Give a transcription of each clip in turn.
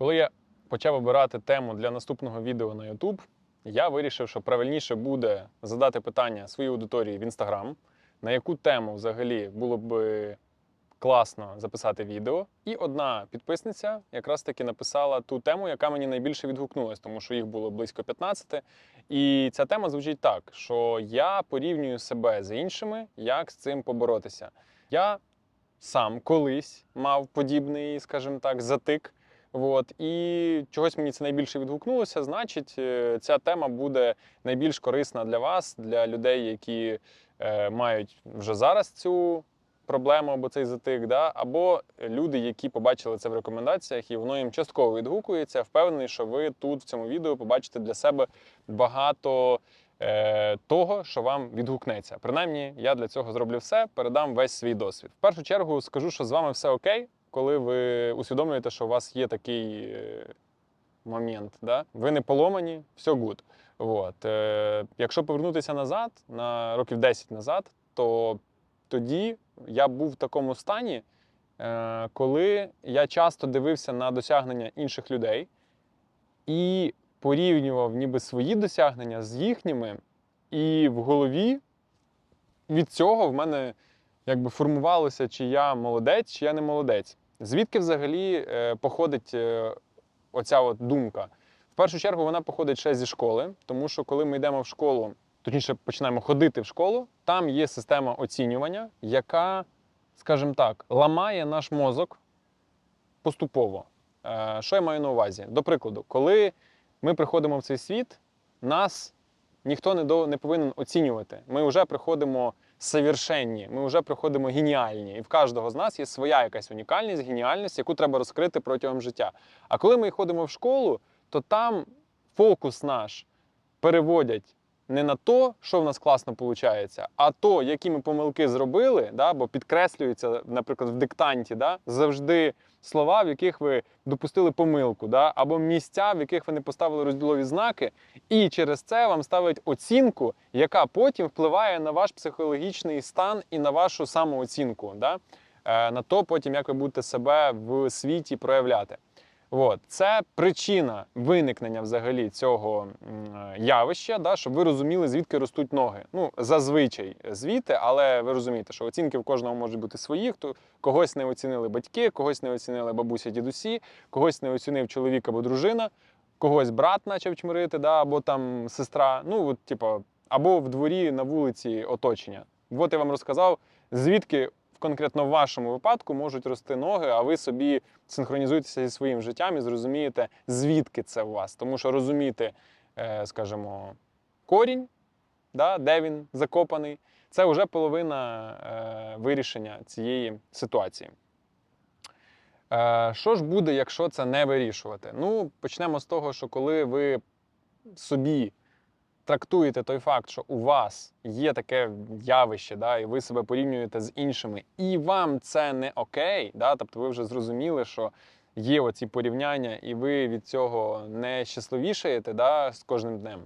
Коли я почав обирати тему для наступного відео на YouTube, я вирішив, що правильніше буде задати питання своїй аудиторії в Instagram, на яку тему взагалі було б класно записати відео. І одна підписниця якраз таки написала ту тему, яка мені найбільше відгукнулась, тому що їх було близько 15. І ця тема звучить так: що я порівнюю себе з іншими, як з цим поборотися. Я сам колись мав подібний, скажімо так, затик. От, і чогось мені це найбільше відгукнулося. Значить, е, ця тема буде найбільш корисна для вас, для людей, які е, мають вже зараз цю проблему або цей затик, да? або люди, які побачили це в рекомендаціях, і воно їм частково відгукується. Впевнений, що ви тут в цьому відео побачите для себе багато е, того, що вам відгукнеться. Принаймні, я для цього зроблю все, передам весь свій досвід. В першу чергу скажу, що з вами все окей, коли ви усвідомлюєте, що у вас є такий е, момент, да? ви не поломані, все гуд. От. Е, якщо повернутися назад, на років 10 назад, то тоді я був в такому стані, е, коли я часто дивився на досягнення інших людей і порівнював ніби свої досягнення з їхніми, і в голові від цього в мене якби формувалося, чи я молодець, чи я не молодець. Звідки взагалі е, походить е, оця от думка? В першу чергу вона походить ще зі школи, тому що коли ми йдемо в школу, точніше починаємо ходити в школу, там є система оцінювання, яка, скажімо так, ламає наш мозок поступово. Е, Що я маю на увазі? До прикладу, коли ми приходимо в цей світ, нас ніхто не, повинен оцінювати. Ми вже приходимо совершенні, ми вже приходимо геніальні. І в кожного з нас є своя якась унікальність, геніальність, яку треба розкрити протягом життя. А коли ми ходимо в школу, то там фокус наш переводять не на то, що в нас класно виходить, а то, які ми помилки зробили, да, бо підкреслюється, наприклад, в диктанті да, завжди слова, в яких ви допустили помилку, да, або місця, в яких ви не поставили розділові знаки, і через це вам ставить оцінку, яка потім впливає на ваш психологічний стан і на вашу самооцінку, да, е, на то, потім як ви будете себе в світі проявляти. От. Це причина виникнення взагалі цього е, явища, да, щоб ви розуміли, звідки ростуть ноги. Ну, зазвичай звідти, але ви розумієте, що оцінки в кожного можуть бути свої. Хто когось не оцінили батьки, когось не оцінили бабуся, дідусі, когось не оцінив чоловік або дружина, когось брат почав чмирити, да, або там сестра. Ну, от, типу, або в дворі на вулиці оточення. От я вам розказав, звідки конкретно в вашому випадку можуть рости ноги, а ви собі синхронізуєтеся зі своїм життям і зрозумієте, звідки це у вас. Тому що розуміти, е, скажімо, корінь, да, де він закопаний, це вже половина е, вирішення цієї ситуації. Е, Що ж буде, якщо це не вирішувати? Ну, почнемо з того, що коли ви собі трактуєте той факт, що у вас є таке явище, да, і ви себе порівнюєте з іншими, і вам це не окей, да, тобто ви вже зрозуміли, що є оці порівняння, і ви від цього не щасливішаєте да, з кожним днем.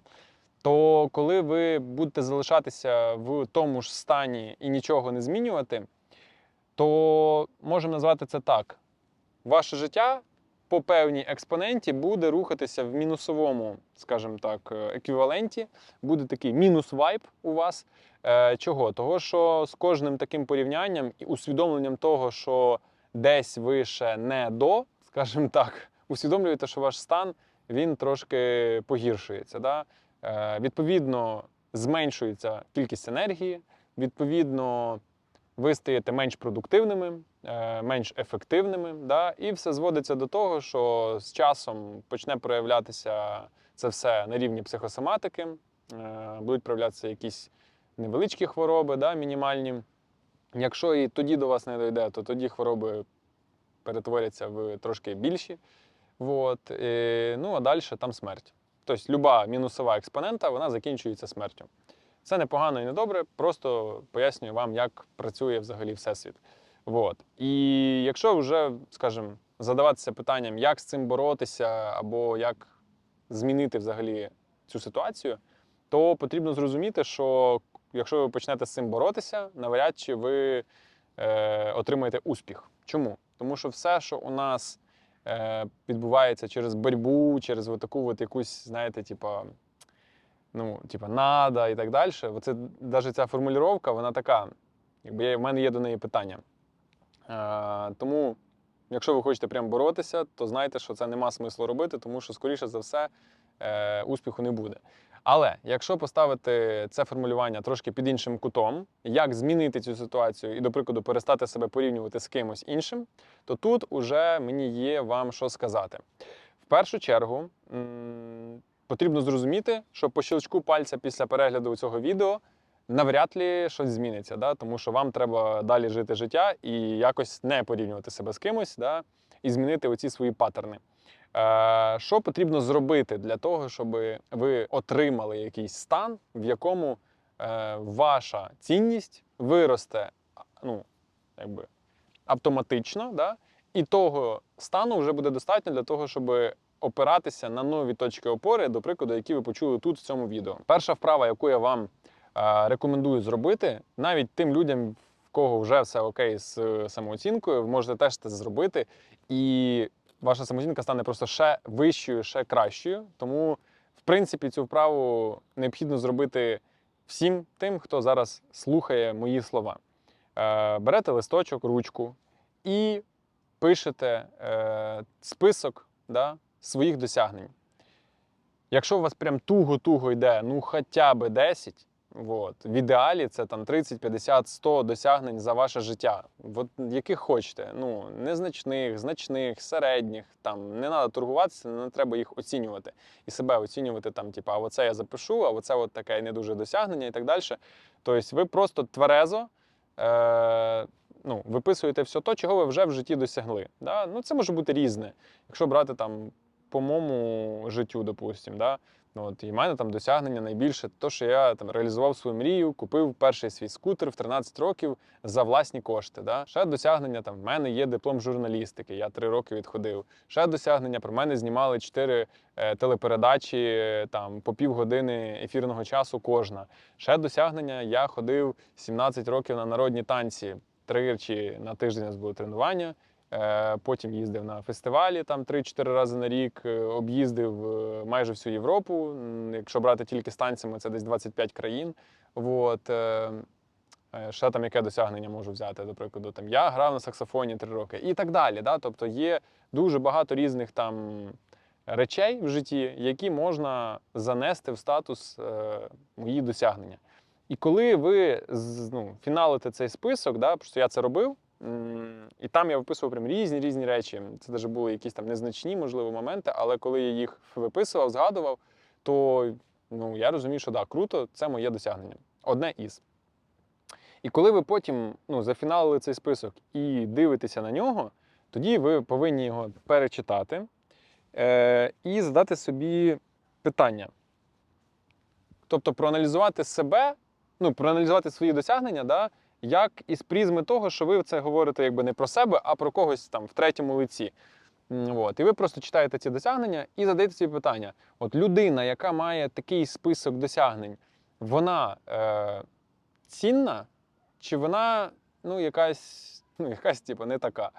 То коли ви будете залишатися в тому ж стані і нічого не змінювати, то можемо назвати це так: ваше життя по певній експоненті буде рухатися в мінусовому, скажімо так, е, еквіваленті. Буде такий мінус вайб у вас. Е, Чого? Того, що з кожним таким порівнянням і усвідомленням того, що десь ви ще не до, скажімо так, усвідомлюєте, що ваш стан він трошки погіршується. Да? Е, Відповідно, зменшується кількість енергії, відповідно, ви стаєте менш продуктивними, е, менш ефективними. Да? І все зводиться до того, що з часом почне проявлятися це все на рівні психосоматики, е, будуть проявлятися якісь невеличкі хвороби, да, мінімальні. Якщо і тоді до вас не дойде, то тоді хвороби перетворяться в трошки більші. Вот. І, ну а далі там смерть. Тобто люба мінусова експонента вона закінчується смертю. Це не погано і не добре, просто пояснюю вам, як працює взагалі всесвіт. Вот. І якщо вже, скажімо, задаватися питанням, як з цим боротися, або як змінити взагалі цю ситуацію, то потрібно зрозуміти, що якщо ви почнете з цим боротися, навряд чи ви е, отримаєте успіх. Чому? Тому що все, що у нас е, відбувається через боротьбу, через от таку от якусь, знаєте, типа, ну, типа, надо і так далі. Оце навіть ця формулювання, вона така, якби я, в мене є до неї питання. Е, тому, якщо ви хочете прям боротися, то знайте, що це нема смислу робити, тому що, скоріше за все, е, успіху не буде. Але якщо поставити це формулювання трошки під іншим кутом, як змінити цю ситуацію і, до прикладу, перестати себе порівнювати з кимось іншим, то тут уже мені є вам що сказати. В першу чергу потрібно зрозуміти, що по щелчку пальця після перегляду цього відео навряд ли щось зміниться, да? тому що вам треба далі жити життя і якось не порівнювати себе з кимось, да? і змінити оці свої паттерни. Е, Що потрібно зробити для того, щоб ви отримали якийсь стан, в якому е, ваша цінність виросте ну, якби, автоматично, да? і того стану вже буде достатньо для того, щоб опиратися на нові точки опори, до прикладу, які ви почули тут в цьому відео. Перша вправа, яку я вам е, рекомендую зробити, навіть тим людям, в кого вже все окей з е, самооцінкою, ви можете теж це зробити. І ваша самооцінка стане просто ще вищою, ще кращою. Тому, в принципі, цю вправу необхідно зробити всім тим, хто зараз слухає мої слова. Е, берете листочок, ручку і пишете е, список да, своїх досягнень. Якщо у вас прям туго-туго йде, ну хоча б 10, от, в ідеалі це там 30, 50, 100 досягнень за ваше життя. От, яких хочете. Ну, незначних, значних, середніх. Там, не треба торгуватися, не треба їх оцінювати. І себе оцінювати, там, типу, а оце я запишу, а оце от таке не дуже досягнення і так далі. Тобто ви просто тверезо. Е- ну, виписуєте все те, чого ви вже в житті досягли. Да? Ну, це може бути різне. Якщо брати там по моєму життю, допустимо, да? ну, от, і в мене там досягнення найбільше, то, що я там реалізував свою мрію, купив перший свій скутер в 13 років за власні кошти. Да? Ще досягнення там в мене є диплом журналістики, я три роки відходив. Ще досягнення про мене знімали чотири е, телепередачі там по півгодини ефірного часу кожна. Ще досягнення я ходив 17 років на народні танці тричі на тиждень у нас були тренування. Е, Потім їздив на фестивалі там 3-4 рази на рік, е, об'їздив е, майже всю Європу. Якщо брати тільки з танцями, це десь 25 країн. Е, Ще там яке досягнення можу взяти, до прикладу, там я грав на саксофоні 3 роки і так далі. Да? Тобто є дуже багато різних там речей в житті, які можна занести в статус е, мої досягнення. І коли ви ну, фіналите цей список, да, просто я це робив, і там я виписував прям різні різні речі. Це навіть були якісь там незначні, можливо, моменти, але коли я їх виписував, згадував, то ну, я розумію, що да, круто, це моє досягнення. Одне із. І коли ви потім ну, зафіналили цей список і дивитеся на нього, тоді ви повинні його перечитати е, і задати собі питання. Тобто проаналізувати себе, ну, проаналізувати свої досягнення, да, як із призми того, що ви це говорите якби не про себе, а про когось там в третьому лиці. От. І ви просто читаєте ці досягнення і задаєте собі питання: от людина, яка має такий список досягнень, вона е, цінна, чи вона ну, якась, ну, якась типу, не така.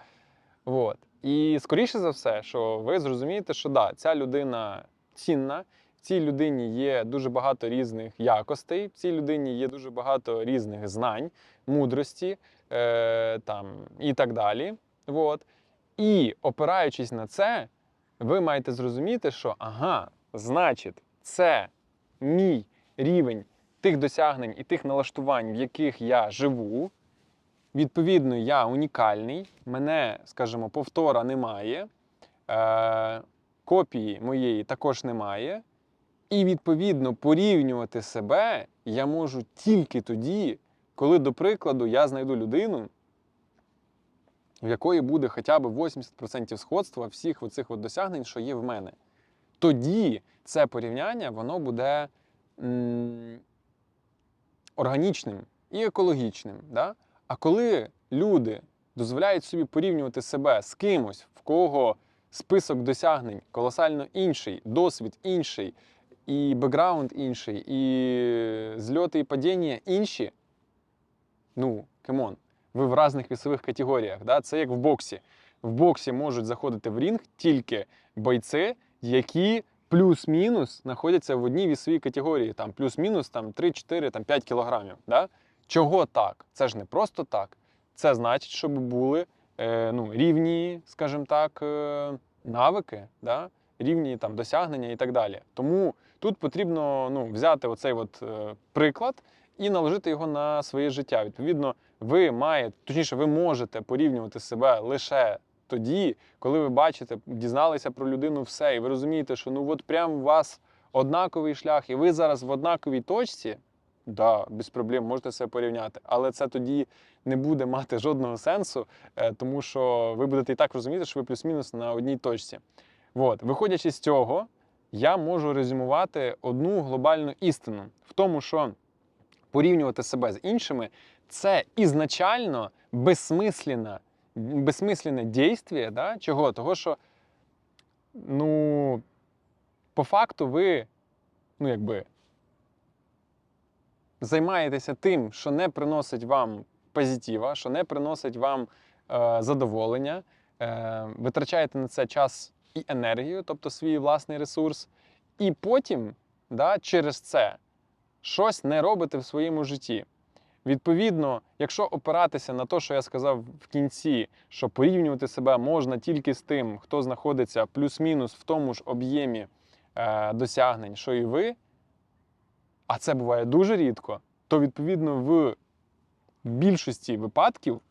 От. І скоріше за все, що ви зрозумієте, що да, ця людина цінна, цій людині є дуже багато різних якостей, в цій людині є дуже багато різних знань, мудрості е, там, і так далі. От. І опираючись на це, ви маєте зрозуміти, що ага, значить, це мій рівень тих досягнень і тих налаштувань, в яких я живу. Відповідно, я унікальний, мене, скажімо, повтора немає, е, копії моєї також немає. І відповідно порівнювати себе я можу тільки тоді, коли, до прикладу, я знайду людину, в якої буде хоча б 80% сходства всіх оцих от досягнень, що є в мене. Тоді це порівняння воно буде м, органічним і екологічним. Да? А коли люди дозволяють собі порівнювати себе з кимось, в кого список досягнень колосально інший, досвід інший, і бекграунд інший, і зльоти і падіння інші, ну, камон, ви в різних вісових категоріях. Да? Це як в боксі. в боксі можуть заходити в рінг тільки бойці, які плюс-мінус знаходяться в одній вісовій категорії, там плюс-мінус там 3-4, там 5 кілограмів. Да? Чого так? Це ж не просто так. Це значить, щоб були е, ну, рівні, скажімо так, е, навики, да? рівні там, досягнення і так далі. Тому тут потрібно ну, взяти оцей от, е, приклад і наложити його на своє життя. Відповідно, ви маєте, точніше, ви можете порівнювати себе лише тоді, коли ви бачите, дізналися про людину все, і ви розумієте, що ну от прям у вас однаковий шлях, і ви зараз в однаковій точці. Да, без проблем можете себе порівняти, але це тоді не буде мати жодного сенсу, е, тому що ви будете і так розуміти, що ви плюс-мінус на одній точці. От, виходячи з цього, я можу резюмувати одну глобальну істину в тому, що порівнювати себе з іншими це ізначально безсмисленне, безсмисленне дійство, да? чого? Того, що ну, по факту ви, ну якби займаєтеся тим, що не приносить вам позитива, що не приносить вам е, задоволення, е, витрачаєте на це час і енергію, тобто свій власний ресурс, і потім да, через це щось не робите в своєму житті. Відповідно, якщо опиратися на те, що я сказав в кінці, що порівнювати себе можна тільки з тим, хто знаходиться плюс-мінус в тому ж об'ємі е, досягнень, що і ви, а це буває дуже рідко, то відповідно в більшості випадків,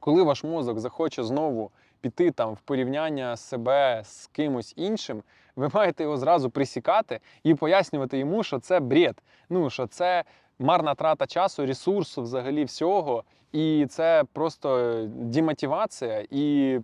коли ваш мозок захоче знову піти там в порівняння себе з кимось іншим, ви маєте його зразу присікати і пояснювати йому, що це бред. Ну що це марна трата часу, ресурсу, взагалі всього, і це просто демотивація і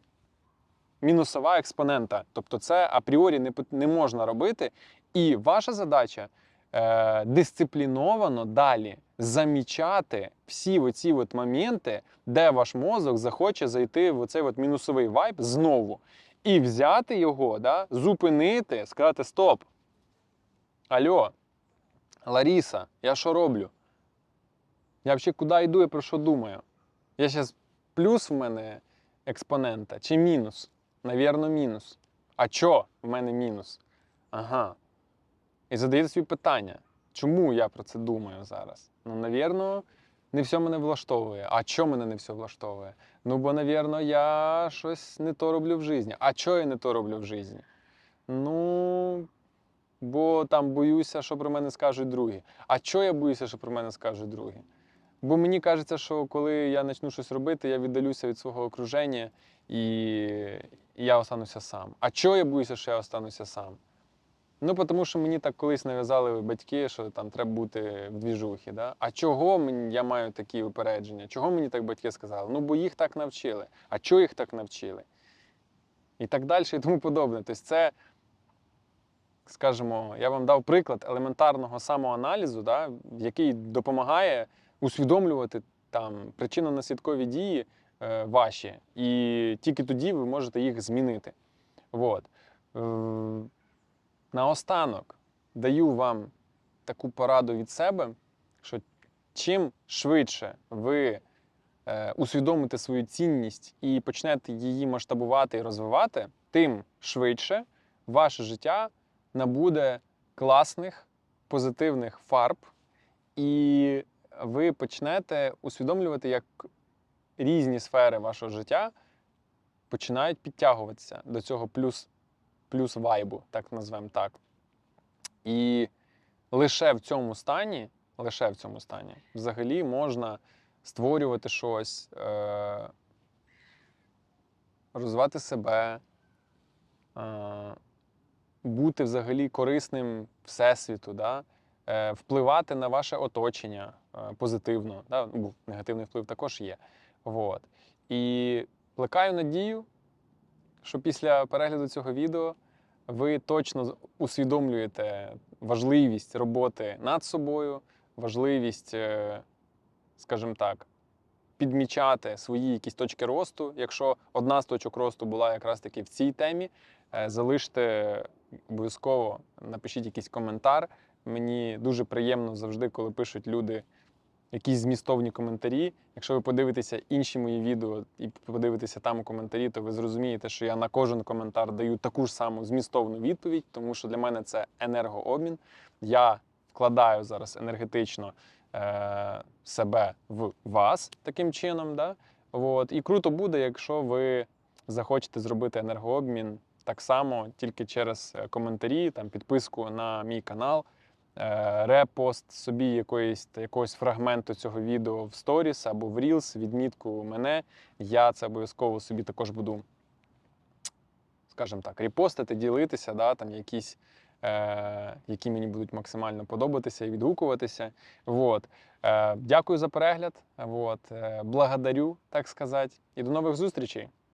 мінусова експонента. Тобто, це апріорі не, не можна робити. І ваша задача е, дисципліновано далі замічати всі оці от моменти, де ваш мозок захоче зайти в оцей от мінусовий вайб знову. І взяти його, да, зупинити, сказати: Стоп! Алло, Ларіса, я що роблю? Я взагалі куди йду і про що думаю? Я зараз плюс в мене експонента чи мінус? Навірно, мінус. А чо в мене мінус? Ага. І задаєте собі питання, чому я про це думаю зараз? Ну, навірно, не все мене влаштовує. А що мене не все влаштовує? Ну, бо, навірно, я щось не то роблю в житті. А що я не то роблю в житті? Ну, бо там боюся, що про мене скажуть другі. А що я боюся, що про мене скажуть другі? Бо мені кажеться, що коли я почну щось робити, я віддалюся від свого окруження і, я остануся сам. А чого я боюся, що я остануся сам? Ну, тому що мені так колись нав'язали батьки, що там треба бути в двіжухі. Да? А чого я маю такі упередження? Чого мені так батьки сказали? Ну, бо їх так навчили. А чого їх так навчили? І так далі, і тому подобне. Тобто це, скажімо, я вам дав приклад елементарного самоаналізу, да, який допомагає усвідомлювати там причинно-наслідкові дії е, ваші, і тільки тоді ви можете їх змінити. От. Наостанок даю вам таку пораду від себе, що чим швидше ви е, усвідомите свою цінність і почнете її масштабувати і розвивати, тим швидше ваше життя набуде класних позитивних фарб, і ви почнете усвідомлювати, як різні сфери вашого життя починають підтягуватися до цього плюс плюс вайбу, так назвемо так. І лише в цьому стані, лише в цьому стані, взагалі можна створювати щось, е- розвивати себе, е- бути взагалі корисним всесвіту, да? е- впливати на ваше оточення е- позитивно. Да? Ну, негативний вплив також є. Вот. І плекаю надію, що після перегляду цього відео ви точно усвідомлюєте важливість роботи над собою, важливість, е, скажімо так, підмічати свої якісь точки росту. Якщо одна з точок росту була якраз таки в цій темі, е, залиште обов'язково, напишіть якийсь коментар. Мені дуже приємно завжди, коли пишуть люди якісь змістовні коментарі. Якщо ви подивитеся інші мої відео і подивитеся там у коментарі, то ви зрозумієте, що я на кожен коментар даю таку ж саму змістовну відповідь, тому що для мене це енергообмін. Я вкладаю зараз енергетично е, себе в вас таким чином. Да? От. І круто буде, якщо ви захочете зробити енергообмін так само, тільки через е, коментарі, там, підписку на мій канал, репост собі якоїсь, якогось фрагменту цього відео в сторіс або в Reels, відмітку мене. Я це обов'язково собі також буду, скажімо так, репостити, ділитися, да, там якісь, е, які мені будуть максимально подобатися і відгукуватися. Вот. Е, дякую за перегляд. Вот. Е, благодарю, так сказати. І до нових зустрічей.